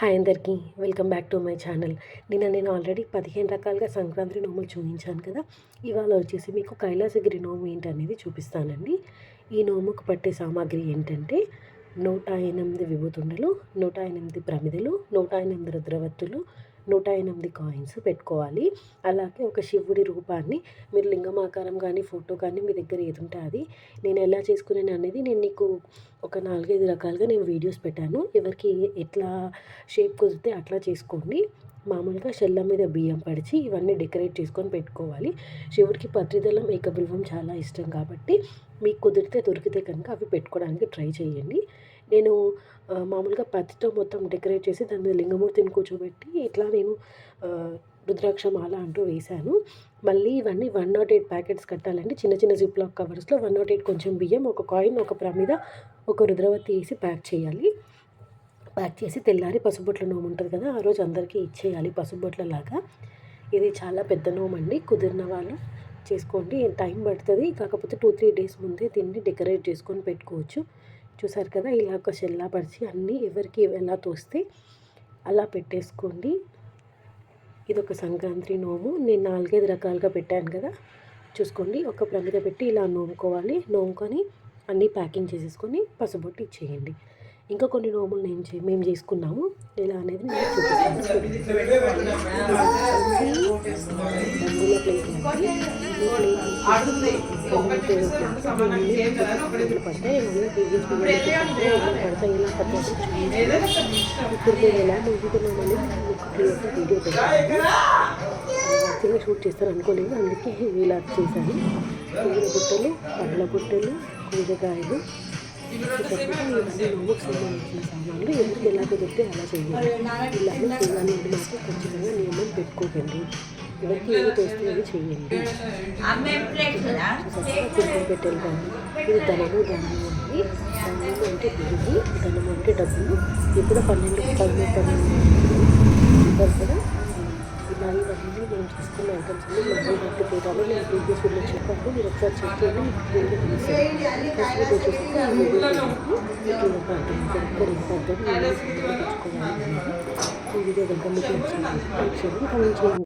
Hi అందరికీ welcome back to my channel. నిన్న నేను ఆల్రెడీ పదిహేను రకాలుగా సంక్రాంతి నోములు చూపించాను కదా ఇవాళ వచ్చేసి మీకు కైలాసగిరి నోము ఏంటనేది చూపిస్తానండి. ఈ నోముకు పట్టే సామాగ్రి ఏంటంటే నూట ఎనిమిది విభూతుండలు నూట ఎనిమిది ప్రమిదలు నూట ఎనిమిది రుద్రవత్తులు నూట ఎనిమిది కాయిన్స్ పెట్టుకోవాలి. అలాగే ఒక శివుడి రూపాన్ని మీరు లింగం ఆకారం కానీ ఫోటో కానీ మీ దగ్గర ఏది ఉంటే అది. నేను ఎలా చేసుకున్నాను అనేది నేను నీకు ఒక నాలుగైదు రకాలుగా నేను వీడియోస్ పెట్టాను. ఎవరికి ఎట్లా షేప్ కుదిరితే అట్లా చేసుకోండి. మామూలుగా షెల్ల మీద బియ్యం పడిచి ఇవన్నీ డెకరేట్ చేసుకొని పెట్టుకోవాలి. శివుడికి పత్రిదళం ఏకబిల్వం చాలా ఇష్టం కాబట్టి మీకు కుదిరితే దొరికితే కనుక అవి పెట్టుకోవడానికి ట్రై చేయండి. నేను మామూలుగా పత్తితో మొత్తం డెకరేట్ చేసి దాని మీద లింగమూర్తిని కూర్చోబెట్టి ఇట్లా నేను రుద్రాక్ష మాల అంటూ వేశాను. మళ్ళీ ఇవన్నీ వన్ నాట్ ఎయిట్ ప్యాకెట్స్ కట్టాలండి. చిన్న చిన్న జిప్ లాక్ కవర్స్లో వన్ నాట్ ఎయిట్ కొంచెం బియ్యం ఒక కాయిన్ ఒక ప్రమిద ఒక రుద్రవతి వేసి ప్యాక్ చేయాలి. ప్యాక్ చేసి తెల్లారి పసుబొట్ల నోము ఉంటుంది కదా ఆ రోజు అందరికీ ఇచ్చేయాలి పసుబొట్ల లాగా ఇది చాలా పెద్ద నోము అండి కుదిరిన వాళ్ళు చేసుకోండి. టైం పడుతుంది కాకపోతే టూ త్రీ డేస్ ముందే దీన్ని డెకరేట్ చేసుకొని పెట్టుకోవచ్చు. చూసారు కదా ఇలా ఒక షెల్లా పరిచి అన్నీ ఎవరికి ఎలా తోస్తే అలా పెట్టేసుకోండి. ఇది ఒక సంక్రాంతి నోము. నేను నాలుగైదు రకాలుగా పెట్టాను కదా చూసుకోండి. ఒక ప్రమిద పెట్టి ఇలా నోముకోవాలి. నోముకొని అన్నీ ప్యాకింగ్ చేసేసుకొని పసుబొట్టి ఇచ్చేయండి. ఇంకా కొన్ని నోములు నేను మేము చేసుకున్నాము. ఎలా అనేది నేను చూపిస్తాను. పడతాయి ఇలా పడతాయి ఇప్పుడు నేను ఎలా నవ్వుతున్నామని వీడియో పెట్టాను యాక్చువల్గా షూట్ చేస్తారు అనుకోలేదు అందుకే ఇలా చేశాను. పువ్వుల బుట్టలు పండ్ల బుట్టలు కూరగాయలు. నోముకు సంబంధించిన సామాన్లు ఎందుకు ఎలా కుదిరితే అలా చేయాలి ఇలానే చేయాలి అంటే మాత్రం ఖచ్చితంగా నియమం పెట్టుకోకండి ఎవరికి ఏది తోస్తే చేయండి కుంకుమ కానీ ఇది ధనము ధాన్యం అంటే బియ్యి ధనము అంటే డబ్బులు ఇప్పుడు పన్నెండు పన్నెండు పన్నెండు కదా ఇలా ఇవన్నీ నేను తీసుకున్న ఐటమ్స్ అన్ని మళ్ళీ బట్టి నేను ప్రీవియస్ వీడియో చెప్పాను మీరు ఒకసారి చెక్ మీకు ఫస్ట్